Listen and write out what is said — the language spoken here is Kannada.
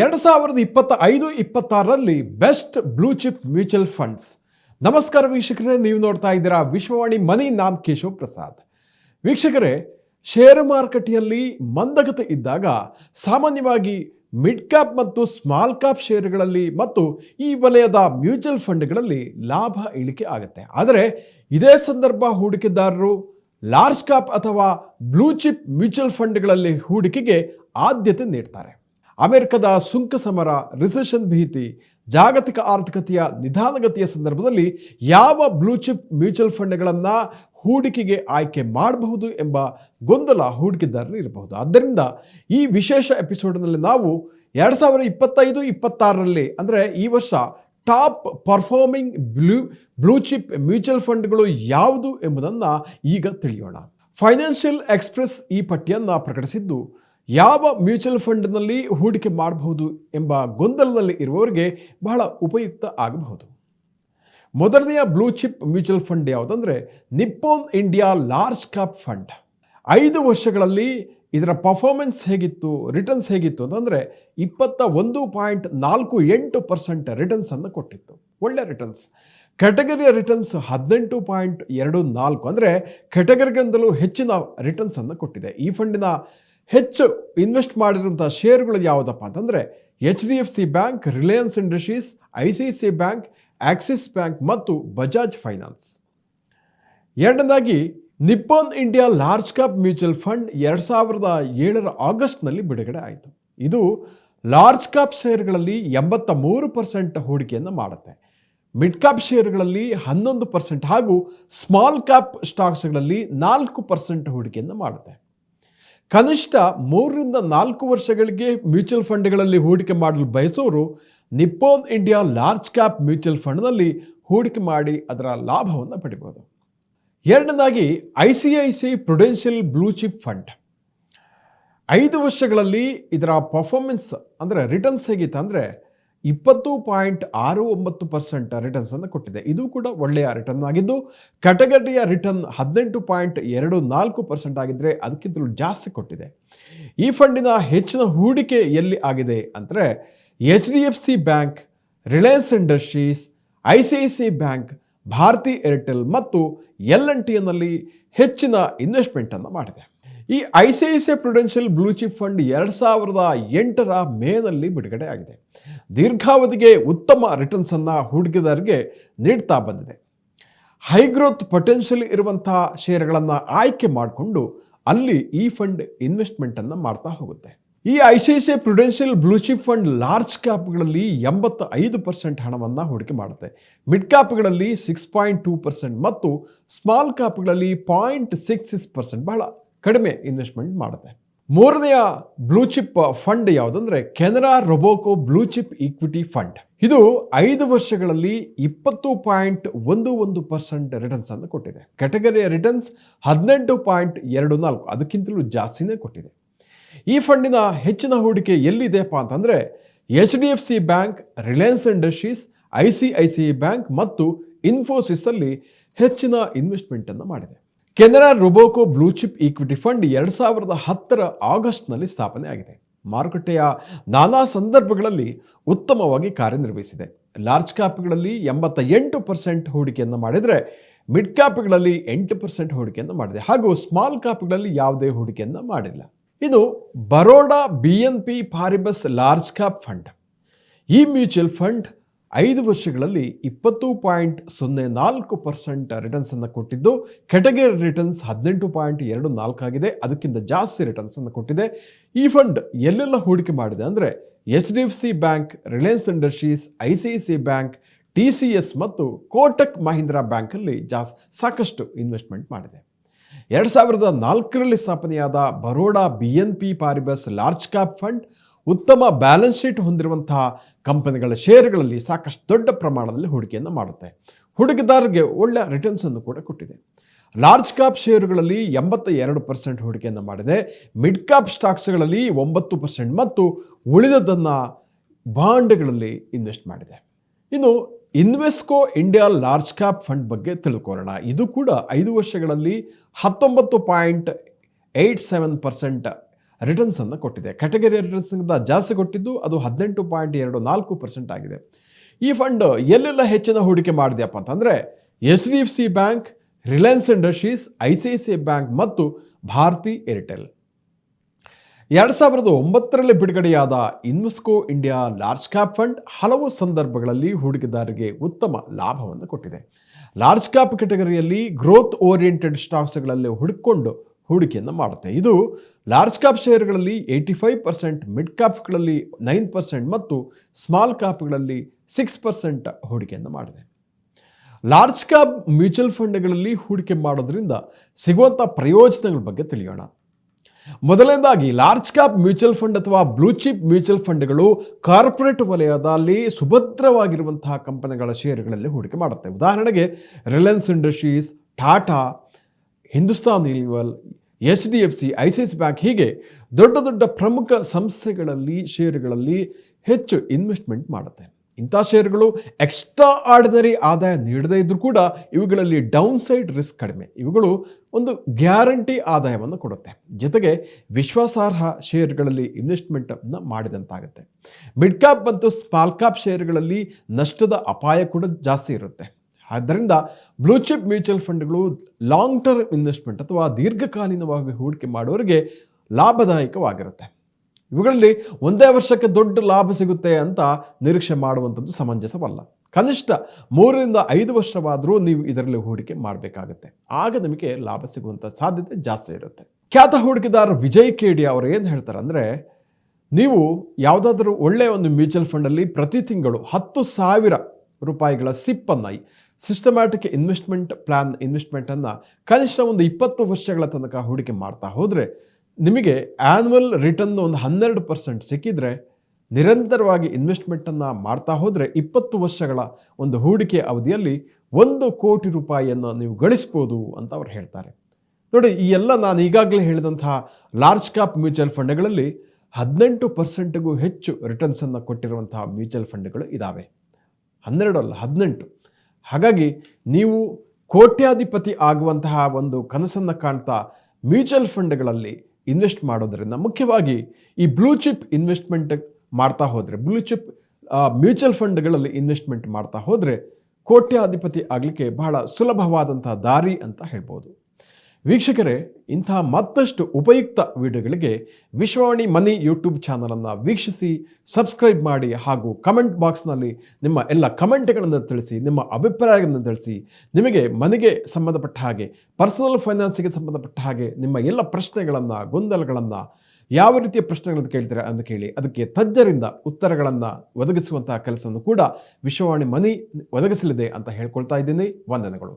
ಎರಡು ಸಾವಿರದ ಇಪ್ಪತ್ತ ಐದು ಇಪ್ಪತ್ತಾರರಲ್ಲಿ best blue chip mutual funds. ನಮಸ್ಕಾರ ವೀಕ್ಷಕರೇ, ನೀವು ನೋಡ್ತಾ ಇದ್ದೀರಾ ವಿಶ್ವವಾಣಿ ಮನಿ ನಾನ್ ಕೇಶವ್ ಪ್ರಸಾದ್. ವೀಕ್ಷಕರೇ, ಷೇರು ಮಾರುಕಟ್ಟೆಯಲ್ಲಿ ಮಂದಗತಿ ಇದ್ದಾಗ ಸಾಮಾನ್ಯವಾಗಿ ಮಿಡ್ ಕ್ಯಾಪ್ ಮತ್ತು ಸ್ಮಾಲ್ ಕ್ಯಾಪ್ ಷೇರುಗಳಲ್ಲಿ ಮತ್ತು ಈ ವಲಯದ ಮ್ಯೂಚುವಲ್ ಫಂಡ್ಗಳಲ್ಲಿ ಲಾಭ ಇಳಿಕೆ ಆಗುತ್ತೆ. ಆದರೆ ಇದೇ ಸಂದರ್ಭ ಹೂಡಿಕೆದಾರರು ಲಾರ್ಜ್ ಕ್ಯಾಪ್ ಅಥವಾ ಬ್ಲೂ ಚಿಪ್ ಮ್ಯೂಚುವಲ್ ಫಂಡ್ಗಳಲ್ಲಿ ಹೂಡಿಕೆಗೆ ಆದ್ಯತೆ ನೀಡ್ತಾರೆ. ಅಮೆರಿಕದ ಸುಂಕ ಸಮರ ರಿಸೆಷನ್ ಭೀತಿ, ಜಾಗತಿಕ ಆರ್ಥಿಕತೆಯ ನಿಧಾನಗತಿಯ ಸಂದರ್ಭದಲ್ಲಿ ಯಾವ ಬ್ಲೂಚಿಪ್ ಮ್ಯೂಚುವಲ್ ಫಂಡ್ಗಳನ್ನು ಹೂಡಿಕೆಗೆ ಆಯ್ಕೆ ಮಾಡಬಹುದು ಎಂಬ ಗೊಂದಲ ಹೂಡಿಕೆದಾರರು ಇರಬಹುದು. ಆದ್ದರಿಂದ ಈ ವಿಶೇಷ ಎಪಿಸೋಡ್ನಲ್ಲಿ ನಾವು ಎರಡು ಸಾವಿರದ ಇಪ್ಪತ್ತೈದು, ಇಪ್ಪತ್ತಾರರಲ್ಲಿ ಅಂದರೆ ಈ ವರ್ಷ top performing blue blue chip mutual ಫಂಡ್ಗಳು ಯಾವುದು ಎಂಬುದನ್ನು ಈಗ ತಿಳಿಯೋಣ. ಫೈನಾನ್ಷಿಯಲ್ ಎಕ್ಸ್ಪ್ರೆಸ್ ಈ ಪಟ್ಟಿಯನ್ನು ಪ್ರಕಟಿಸಿದ್ದು ಯಾವ ಮ್ಯೂಚುವಲ್ ಫಂಡ್ನಲ್ಲಿ ಹೂಡಿಕೆ ಮಾಡಬಹುದು ಎಂಬ ಗೊಂದಲದಲ್ಲಿ ಇರುವವರಿಗೆ ಬಹಳ ಉಪಯುಕ್ತ ಆಗಬಹುದು. ಮೊದಲನೆಯ blue chip mutual fund ಯಾವುದಂದರೆ Nippon India large cap fund. ಐದು ವರ್ಷಗಳಲ್ಲಿ ಇದರ ಪರ್ಫಾರ್ಮೆನ್ಸ್ ಹೇಗಿತ್ತು, ರಿಟರ್ನ್ಸ್ ಹೇಗಿತ್ತು ಅಂತಂದರೆ ಇಪ್ಪತ್ತ ಒಂದು ಪಾಯಿಂಟ್ ನಾಲ್ಕು ಎಂಟು ಪರ್ಸೆಂಟ್ ರಿಟರ್ನ್ಸನ್ನು ಕೊಟ್ಟಿತ್ತು. ಒಳ್ಳೆ ರಿಟರ್ನ್ಸ್. ಕ್ಯಾಟಗರಿಯ ರಿಟರ್ನ್ಸ್ ಹದಿನೆಂಟು ಪಾಯಿಂಟ್ ಎರಡು ನಾಲ್ಕು ಅಂದರೆ ಕೆಟಗರಿಗಿಂತಲೂ ಹೆಚ್ಚಿನ ರಿಟರ್ನ್ಸನ್ನು ಕೊಟ್ಟಿದೆ. ಈ ಫಂಡಿನ ಹೆಚ್ಚು ಇನ್ವೆಸ್ಟ್ ಮಾಡಿರುವಂಥ ಷೇರುಗಳು ಯಾವುದಪ್ಪ ಅಂತಂದರೆ H D F C bank, Reliance Industries, I C C bank, Axis bank ಮತ್ತು ಬಜಾಜ್ ಫೈನಾನ್ಸ್. ಎರಡನೇದಾಗಿ, Nippon India large cap mutual fund ಎರಡು ಸಾವಿರದ ಏಳರ ಆಗಸ್ಟ್ನಲ್ಲಿ ಬಿಡುಗಡೆ ಆಯಿತು. ಇದು ಲಾರ್ಜ್ ಕ್ಯಾಪ್ ಷೇರುಗಳಲ್ಲಿ ಎಂಬತ್ತ ಮೂರು ಪರ್ಸೆಂಟ್ ಹೂಡಿಕೆಯನ್ನು ಮಾಡುತ್ತೆ. ಮಿಡ್ ಕ್ಯಾಪ್ ಷೇರುಗಳಲ್ಲಿ ಹನ್ನೊಂದು ಪರ್ಸೆಂಟ್ ಹಾಗೂ ಸ್ಮಾಲ್ ಕ್ಯಾಪ್ ಸ್ಟಾಕ್ಸ್ಗಳಲ್ಲಿ ನಾಲ್ಕು ಪರ್ಸೆಂಟ್ ಹೂಡಿಕೆಯನ್ನು ಮಾಡುತ್ತೆ. ಕನಿಷ್ಠ ಮೂರರಿಂದ ನಾಲ್ಕು ವರ್ಷಗಳಿಗೆ ಮ್ಯೂಚುವಲ್ ಫಂಡ್ಗಳಲ್ಲಿ ಹೂಡಿಕೆ ಮಾಡಲು ಬಯಸೋರು Nippon India large cap mutual ಫಂಡ್ನಲ್ಲಿ ಹೂಡಿಕೆ ಮಾಡಿ ಅದರ ಲಾಭವನ್ನು ಪಡಿಬೋದು. ಎರಡನೇದಾಗಿ I C I C Prudential blue chip fund ಐದು ವರ್ಷಗಳಲ್ಲಿ ಇದರ ಪರ್ಫಾರ್ಮೆನ್ಸ್ ಅಂದರೆ ರಿಟರ್ನ್ಸ್ ಹೇಗಿತ್ತು ಅಂದರೆ ಇಪ್ಪತ್ತು ಪಾಯಿಂಟ್ ಆರು ಒಂಬತ್ತು ಪರ್ಸೆಂಟ್ ರಿಟರ್ನ್ಸನ್ನು ಕೊಟ್ಟಿದೆ. ಇದು ಕೂಡ ಒಳ್ಳೆಯ ರಿಟರ್ನ್ ಆಗಿದ್ದು ಕ್ಯಾಟಗರಿಯ ರಿಟರ್ನ್ ಹದಿನೆಂಟು ಪಾಯಿಂಟ್ ಎರಡು ನಾಲ್ಕು ಪರ್ಸೆಂಟ್ ಆಗಿದ್ದರೆ ಅದಕ್ಕಿಂತಲೂ ಜಾಸ್ತಿ ಕೊಟ್ಟಿದೆ. ಈ ಫಂಡಿನ ಹೆಚ್ಚಿನ ಹೂಡಿಕೆ ಎಲ್ಲಿ ಆಗಿದೆ ಅಂದರೆ, H D F C bank, Reliance Industries, I C I C bank, Bharti Airtel ಮತ್ತು ಎಲ್ ಎನ್ ಟಿಯಲ್ಲಿ ಹೆಚ್ಚಿನ ಇನ್ವೆಸ್ಟ್ಮೆಂಟನ್ನು ಮಾಡಿದೆ. ಈ I C I C Prudential blue chip fund ಎರಡು ಸಾವಿರದ ಎಂಟರ ಮೇನಲ್ಲಿ ಬಿಡುಗಡೆ ಆಗಿದೆ ದೀರ್ಘಾವಧಿಗೆ ಉತ್ತಮ ರಿಟರ್ನ್ಸನ್ನು ಹೂಡಿಕೆದಾರರಿಗೆ ನೀಡ್ತಾ ಬಂದಿದೆ. ಹೈ ಗ್ರೋತ್ ಪೊಟೆನ್ಷಿಯಲ್ ಇರುವಂತಹ ಷೇರುಗಳನ್ನು ಆಯ್ಕೆ ಮಾಡಿಕೊಂಡು ಅಲ್ಲಿ ಈ ಫಂಡ್ ಇನ್ವೆಸ್ಟ್ಮೆಂಟನ್ನು ಮಾಡ್ತಾ ಹೋಗುತ್ತೆ. ಈ I C I C Prudential blue chip fund large ಕ್ಯಾಪ್ಗಳಲ್ಲಿ ಎಂಬತ್ತ ಐದು ಪರ್ಸೆಂಟ್ ಹಣವನ್ನು ಹೂಡಿಕೆ ಮಾಡುತ್ತೆ. ಮಿಡ್ ಕ್ಯಾಪ್ಗಳಲ್ಲಿ ಸಿಕ್ಸ್ ಪಾಯಿಂಟ್ ಟೂ ಪರ್ಸೆಂಟ್ ಮತ್ತು ಸ್ಮಾಲ್ ಕ್ಯಾಪ್ಗಳಲ್ಲಿ ಪಾಯಿಂಟ್ ಸಿಕ್ಸ್ ಸಿಕ್ಸ್ ಪರ್ಸೆಂಟ್ ಬಹಳ. ಕಡಿಮೆ ಇನ್ವೆಸ್ಟ್ಮೆಂಟ್ ಮಾಡುತ್ತೆ. ಮೂರನೆಯ ಬ್ಲೂ ಚಿಪ್ ಫಂಡ್ ಯಾವುದಂದ್ರೆ Canara Robeco blue chip equity fund ಇದು ಐದು ವರ್ಷಗಳಲ್ಲಿ ಇಪ್ಪತ್ತು ಪಾಯಿಂಟ್ ಒಂದು ಒಂದು ಪರ್ಸೆಂಟ್ ರಿಟರ್ನ್ಸ್ ಅನ್ನು ಕೊಟ್ಟಿದೆ. ಕ್ಯಾಟಗರಿಯ ರಿಟರ್ನ್ಸ್ ಹದಿನೆಂಟು ಪಾಯಿಂಟ್ ಎರಡು ನಾಲ್ಕು, ಅದಕ್ಕಿಂತಲೂ ಜಾಸ್ತಿನೇ ಕೊಟ್ಟಿದೆ. ಈ ಫಂಡಿನ ಹೆಚ್ಚಿನ ಹೂಡಿಕೆ ಎಲ್ಲಿದೆಯಪ್ಪ ಅಂತಂದರೆ H D F C bank, Reliance Industries, I C I C bank ಮತ್ತು ಇನ್ಫೋಸಿಸಲ್ಲಿ ಹೆಚ್ಚಿನ ಇನ್ವೆಸ್ಟ್ಮೆಂಟನ್ನು ಮಾಡಿದೆ. Canara Robeco blue chip equity fund ಎರಡು ಸಾವಿರದ ಹತ್ತರ ಆಗಸ್ಟ್ನಲ್ಲಿ ಸ್ಥಾಪನೆ ಆಗಿದೆ. ಮಾರುಕಟ್ಟೆಯ ನಾನಾ ಸಂದರ್ಭಗಳಲ್ಲಿ ಉತ್ತಮವಾಗಿ ಕಾರ್ಯನಿರ್ವಹಿಸಿದೆ. ಲಾರ್ಜ್ ಕ್ಯಾಪ್ಗಳಲ್ಲಿ ಎಂಬತ್ತ ಎಂಟು ಪರ್ಸೆಂಟ್ ಹೂಡಿಕೆಯನ್ನು ಮಾಡಿದರೆ, ಮಿಡ್ ಕ್ಯಾಪ್ಗಳಲ್ಲಿ ಎಂಟು ಪರ್ಸೆಂಟ್ ಹೂಡಿಕೆಯನ್ನು ಮಾಡಿದೆ. ಹಾಗೂ ಸ್ಮಾಲ್ ಕ್ಯಾಪ್ಗಳಲ್ಲಿ ಯಾವುದೇ ಹೂಡಿಕೆಯನ್ನು ಮಾಡಿಲ್ಲ. ಇದು Baroda B N P Paribas large cap fund. ಈ ಮ್ಯೂಚುವಲ್ ಫಂಡ್ ಐದು ವರ್ಷಗಳಲ್ಲಿ ಇಪ್ಪತ್ತು ಪಾಯಿಂಟ್ ಸೊನ್ನೆ ನಾಲ್ಕು ಪರ್ಸೆಂಟ್ ರಿಟರ್ನ್ಸನ್ನು ಕೊಟ್ಟಿದ್ದು, ಕೆಟಗರಿ ರಿಟರ್ನ್ಸ್ ಹದಿನೆಂಟು ಪಾಯಿಂಟ್ ಎರಡು ನಾಲ್ಕು ಆಗಿದೆ. ಅದಕ್ಕಿಂತ ಜಾಸ್ತಿ ರಿಟರ್ನ್ಸನ್ನು ಕೊಟ್ಟಿದೆ. ಈ ಫಂಡ್ ಎಲ್ಲೆಲ್ಲ ಹೂಡಿಕೆ ಮಾಡಿದೆ ಅಂದರೆ H D F C bank, Reliance Industries, I C C bank, T C S ಮತ್ತು ಕೋಟಕ್ ಮಹೀಂದ್ರಾ ಬ್ಯಾಂಕಲ್ಲಿ ಜಾಸ್, ಸಾಕಷ್ಟು ಇನ್ವೆಸ್ಟ್ಮೆಂಟ್ ಮಾಡಿದೆ. ಎರಡು ಸಾವಿರದ ನಾಲ್ಕರಲ್ಲಿ ಸ್ಥಾಪನೆಯಾದ Baroda B N P Paribas large cap fund ಉತ್ತಮ ಬ್ಯಾಲೆನ್ಸ್ ಶೀಟ್ ಹೊಂದಿರುವಂತಹ ಕಂಪನಿಗಳ ಷೇರುಗಳಲ್ಲಿ ಸಾಕಷ್ಟು ದೊಡ್ಡ ಪ್ರಮಾಣದಲ್ಲಿ ಹೂಡಿಕೆಯನ್ನು ಮಾಡುತ್ತೆ. ಹೂಡಿಕೆದಾರರಿಗೆ ಒಳ್ಳೆಯ ರಿಟರ್ನ್ಸನ್ನು ಕೂಡ ಕೊಟ್ಟಿದೆ. ಲಾರ್ಜ್ ಕ್ಯಾಪ್ ಷೇರುಗಳಲ್ಲಿ ಎಂಬತ್ತ ಎರಡು ಪರ್ಸೆಂಟ್ ಹೂಡಿಕೆಯನ್ನು ಮಾಡಿದೆ. ಮಿಡ್ ಕ್ಯಾಪ್ ಸ್ಟಾಕ್ಸ್ಗಳಲ್ಲಿ ಒಂಬತ್ತು ಪರ್ಸೆಂಟ್ ಮತ್ತು ಉಳಿದದನ್ನು ಬಾಂಡ್ಗಳಲ್ಲಿ ಇನ್ವೆಸ್ಟ್ ಮಾಡಿದೆ. ಇನ್ನು Invesco India large cap fund ಬಗ್ಗೆ ತಿಳ್ಕೊಳ್ಳೋಣ. ಇದು ಕೂಡ ಐದು ವರ್ಷಗಳಲ್ಲಿ ಹತ್ತೊಂಬತ್ತು ಪಾಯಿಂಟ್ ಏಯ್ಟ್ ಸೆವೆನ್ ಪರ್ಸೆಂಟ್ ರಿಟರ್ನ್ಸನ್ನು ಕೊಟ್ಟಿದೆ. ಕ್ಯಾಟಗರಿ ರಿಟರ್ನ್ಸ್ಗಿಂತ ಜಾಸ್ತಿ ಕೊಟ್ಟಿದ್ದು ಅದು ಹದಿನೆಂಟು ಪಾಯಿಂಟ್ ಎರಡು ನಾಲ್ಕು ಪರ್ಸೆಂಟ್ ಆಗಿದೆ. ಈ ಫಂಡ್ ಎಲ್ಲೆಲ್ಲ ಹೆಚ್ಚಿನ ಹೂಡಿಕೆ ಮಾಡಿದೆಯಪ್ಪ ಅಂತಂದರೆ H D F C bank, Reliance Industries, I C I C I bank ಮತ್ತು ಭಾರತಿ ಏರ್ಟೆಲ್. ಎರಡು ಸಾವಿರದ ಒಂಬತ್ತರಲ್ಲಿ ಬಿಡುಗಡೆಯಾದ Invesco India large cap fund ಹಲವು ಸಂದರ್ಭಗಳಲ್ಲಿ ಹೂಡಿಕೆದಾರರಿಗೆ ಉತ್ತಮ ಲಾಭವನ್ನು ಕೊಟ್ಟಿದೆ. ಲಾರ್ಜ್ ಕ್ಯಾಪ್ ಕೆಟಗರಿಯಲ್ಲಿ ಗ್ರೋತ್ ಓರಿಯೆಂಟೆಡ್ ಸ್ಟಾಕ್ಸ್ಗಳಲ್ಲಿ ಹುಡುಕೊಂಡು ಹೂಡಿಕೆಯನ್ನು ಮಾಡುತ್ತೆ. ಇದು ಲಾರ್ಜ್ ಕ್ಯಾಪ್ ಶೇರ್ಗಳಲ್ಲಿ ಏಯ್ಟಿ ಫೈವ್ ಪರ್ಸೆಂಟ್ ಮಿಡ್ ಕ್ಯಾಪ್ಗಳಲ್ಲಿ ನೈನ್ ಪರ್ಸೆಂಟ್ ಮತ್ತು ಸ್ಮಾಲ್ ಕ್ಯಾಪ್ಗಳಲ್ಲಿ ಸಿಕ್ಸ್ ಪರ್ಸೆಂಟ್ ಹೂಡಿಕೆಯನ್ನು ಮಾಡಿದೆ. ಲಾರ್ಜ್ ಕ್ಯಾಪ್ ಮ್ಯೂಚುವಲ್ ಫಂಡ್ಗಳಲ್ಲಿ ಹೂಡಿಕೆ ಮಾಡೋದ್ರಿಂದ ಸಿಗುವಂಥ ಪ್ರಯೋಜನಗಳ ಬಗ್ಗೆ ತಿಳಿಯೋಣ. ಮೊದಲನೇದಾಗಿ ಲಾರ್ಜ್ ಕ್ಯಾಪ್ ಮ್ಯೂಚುವಲ್ ಫಂಡ್ ಅಥವಾ ಬ್ಲೂ ಚಿಪ್ ಮ್ಯೂಚುವಲ್ ಫಂಡ್ಗಳು ಕಾರ್ಪೊರೇಟ್ ವಲಯದಲ್ಲಿ ಸುಭದ್ರವಾಗಿರುವಂತಹ ಕಂಪನಿಗಳ ಷೇರುಗಳಲ್ಲಿ ಹೂಡಿಕೆ ಮಾಡುತ್ತೆ. ಉದಾಹರಣೆಗೆ Reliance Industries Tata Hindustan Unilever H D F C I C I bank ಹೀಗೆ ದೊಡ್ಡ ದೊಡ್ಡ ಪ್ರಮುಖ ಸಂಸ್ಥೆಗಳಲ್ಲಿ, ಷೇರುಗಳಲ್ಲಿ ಹೆಚ್ಚು ಇನ್ವೆಸ್ಟ್ಮೆಂಟ್ ಮಾಡುತ್ತೆ. ಇಂಥ ಷೇರುಗಳು ಎಕ್ಸ್ಟ್ರಾ ಆರ್ಡಿನರಿ ಆದಾಯ ನೀಡದೇ ಇದ್ದರೂ ಕೂಡ ಇವುಗಳಲ್ಲಿ ಡೌನ್ ಸೈಡ್ ರಿಸ್ಕ್ ಕಡಿಮೆ. ಇವುಗಳು ಒಂದು ಗ್ಯಾರಂಟಿ ಆದಾಯವನ್ನು ಕೊಡುತ್ತೆ. ಜೊತೆಗೆ ವಿಶ್ವಾಸಾರ್ಹ ಷೇರುಗಳಲ್ಲಿ ಇನ್ವೆಸ್ಟ್ಮೆಂಟನ್ನು ಮಾಡಿದಂತಾಗುತ್ತೆ. ಮಿಡ್ ಕ್ಯಾಪ್ ಮತ್ತು ಸ್ಮಾಲ್ ಕ್ಯಾಪ್ ಷೇರುಗಳಲ್ಲಿ ನಷ್ಟದ ಅಪಾಯ ಕೂಡ ಜಾಸ್ತಿ ಇರುತ್ತೆ. ಆದ್ದರಿಂದ ಬ್ಲೂ ಚಿಪ್ ಮ್ಯೂಚುವಲ್ ಫಂಡ್ಗಳು ಲಾಂಗ್ ಟರ್ಮ್ ಇನ್ವೆಸ್ಟ್ಮೆಂಟ್ ಅಥವಾ ದೀರ್ಘಕಾಲೀನವಾಗಿ ಹೂಡಿಕೆ ಮಾಡೋರಿಗೆ ಲಾಭದಾಯಕವಾಗಿರುತ್ತೆ. ಇವುಗಳಲ್ಲಿ ಒಂದೇ ವರ್ಷಕ್ಕೆ ದೊಡ್ಡ ಲಾಭ ಸಿಗುತ್ತೆ ಅಂತ ನಿರೀಕ್ಷೆ ಮಾಡುವಂಥದ್ದು ಸಮಂಜಸವಲ್ಲ. ಕನಿಷ್ಠ ಮೂರರಿಂದ ಐದು ವರ್ಷವಾದರೂ ನೀವು ಇದರಲ್ಲಿ ಹೂಡಿಕೆ ಮಾಡಬೇಕಾಗುತ್ತೆ. ಆಗ ನಿಮಗೆ ಲಾಭ ಸಿಗುವಂಥ ಸಾಧ್ಯತೆ ಜಾಸ್ತಿ ಇರುತ್ತೆ. ಖ್ಯಾತ ಹೂಡಿಕೆದಾರ ವಿಜಯ್ ಕೇಡಿ ಅವರು ಏನು ಹೇಳ್ತಾರೆ ಅಂದರೆ ನೀವು ಯಾವುದಾದ್ರೂ ಒಳ್ಳೆಯ ಒಂದು ಮ್ಯೂಚುವಲ್ ಫಂಡಲ್ಲಿ ಪ್ರತಿ ತಿಂಗಳು ಹತ್ತು ಸಾವಿರ ರೂಪಾಯಿಗಳ ಸಿಪ್ಪನ್ನು ಸಿಸ್ಟಮ್ಯಾಟಿಕ್ ಇನ್ವೆಸ್ಟ್ಮೆಂಟ್ ಪ್ಲ್ಯಾನ್ ಇನ್ವೆಸ್ಟ್ಮೆಂಟನ್ನು ಕನಿಷ್ಠ ಒಂದು ಇಪ್ಪತ್ತು ವರ್ಷಗಳ ತನಕ ಹೂಡಿಕೆ ಮಾಡ್ತಾ ಹೋದರೆ, ನಿಮಗೆ ಆ್ಯನ್ಯುವಲ್ ರಿಟರ್ನ್ ಒಂದು ಹನ್ನೆರಡು ಪರ್ಸೆಂಟ್ ಸಿಕ್ಕಿದರೆ, ನಿರಂತರವಾಗಿ ಇನ್ವೆಸ್ಟ್ಮೆಂಟನ್ನು ಮಾಡ್ತಾ ಹೋದರೆ ಇಪ್ಪತ್ತು ವರ್ಷಗಳ ಒಂದು ಹೂಡಿಕೆ ಅವಧಿಯಲ್ಲಿ ಒಂದು ಕೋಟಿ ರೂಪಾಯಿಯನ್ನು ನೀವು ಗಳಿಸ್ಬೋದು ಅಂತ ಅವ್ರು ಹೇಳ್ತಾರೆ. ನೋಡಿ, ಈ ಎಲ್ಲ ನಾನು ಈಗಾಗಲೇ ಹೇಳಿದಂತಹ ಲಾರ್ಜ್ ಕ್ಯಾಪ್ ಮ್ಯೂಚುವಲ್ ಫಂಡ್ಗಳಲ್ಲಿ ಹದಿನೆಂಟು ಪರ್ಸೆಂಟ್ಗೂ ಹೆಚ್ಚು ರಿಟರ್ನ್ಸನ್ನು ಕೊಟ್ಟಿರುವಂತಹ ಮ್ಯೂಚುವಲ್ ಫಂಡ್ಗಳು ಇದ್ದಾವೆ ಹನ್ನೆರಡು ಅಲ್ಲ ಹದಿನೆಂಟು. ಹಾಗಾಗಿ ನೀವು ಕೋಟ್ಯಾಧಿಪತಿ ಆಗುವಂತಹ ಒಂದು ಕನಸನ್ನು ಕಾಣ್ತಾ ಮ್ಯೂಚುವಲ್ ಫಂಡ್ಗಳಲ್ಲಿ ಇನ್ವೆಸ್ಟ್ ಮಾಡೋದರಿಂದ ಮುಖ್ಯವಾಗಿ ಈ ಬ್ಲೂ ಚಿಪ್ ಇನ್ವೆಸ್ಟ್ಮೆಂಟ್ ಮಾಡ್ತಾ ಹೋದರೆ, ಬ್ಲೂ ಚಿಪ್ ಮ್ಯೂಚುವಲ್ ಫಂಡ್ಗಳಲ್ಲಿ ಇನ್ವೆಸ್ಟ್ಮೆಂಟ್ ಮಾಡ್ತಾ ಹೋದರೆ ಕೋಟ್ಯಾಧಿಪತಿ ಆಗಲಿಕ್ಕೆ ಬಹಳ ಸುಲಭವಾದಂತಹ ದಾರಿ ಅಂತ ಹೇಳ್ಬೋದು. ವೀಕ್ಷಕರೇ, ಇಂತಹ ಮತ್ತಷ್ಟು ಉಪಯುಕ್ತ ವಿಡಿಯೋಗಳಿಗೆ ವಿಶ್ವವಾಣಿ ಮನಿ ಯೂಟ್ಯೂಬ್ ಚಾನಲನ್ನು ವೀಕ್ಷಿಸಿ, ಸಬ್ಸ್ಕ್ರೈಬ್ ಮಾಡಿ ಹಾಗೂ ಕಮೆಂಟ್ ಬಾಕ್ಸ್ನಲ್ಲಿ ನಿಮ್ಮ ಎಲ್ಲ ಕಮೆಂಟ್ಗಳನ್ನು ತಿಳಿಸಿ, ನಿಮ್ಮ ಅಭಿಪ್ರಾಯಗಳನ್ನು ತಿಳಿಸಿ, ನಿಮಗೆ ಮನೆಗೆ ಸಂಬಂಧಪಟ್ಟ ಹಾಗೆ, ಪರ್ಸನಲ್ ಫೈನಾನ್ಸಿಗೆ ಸಂಬಂಧಪಟ್ಟ ಹಾಗೆ ನಿಮ್ಮ ಎಲ್ಲ ಪ್ರಶ್ನೆಗಳನ್ನು, ಗೊಂದಲಗಳನ್ನು ಯಾವ ರೀತಿಯ ಪ್ರಶ್ನೆಗಳನ್ನು ಕೇಳ್ತೀರಾ ಅಂತ ಕೇಳಿ ಅದಕ್ಕೆ ತಜ್ಞರಿಂದ ಉತ್ತರಗಳನ್ನು ಒದಗಿಸುವಂತಹ ಕೆಲಸವನ್ನು ಕೂಡ ವಿಶ್ವವಾಣಿ ಮನಿ ಒದಗಿಸಲಿದೆ ಅಂತ ಹೇಳ್ಕೊಳ್ತಾ ಇದ್ದೀನಿ. ವಂದನೆಗಳು.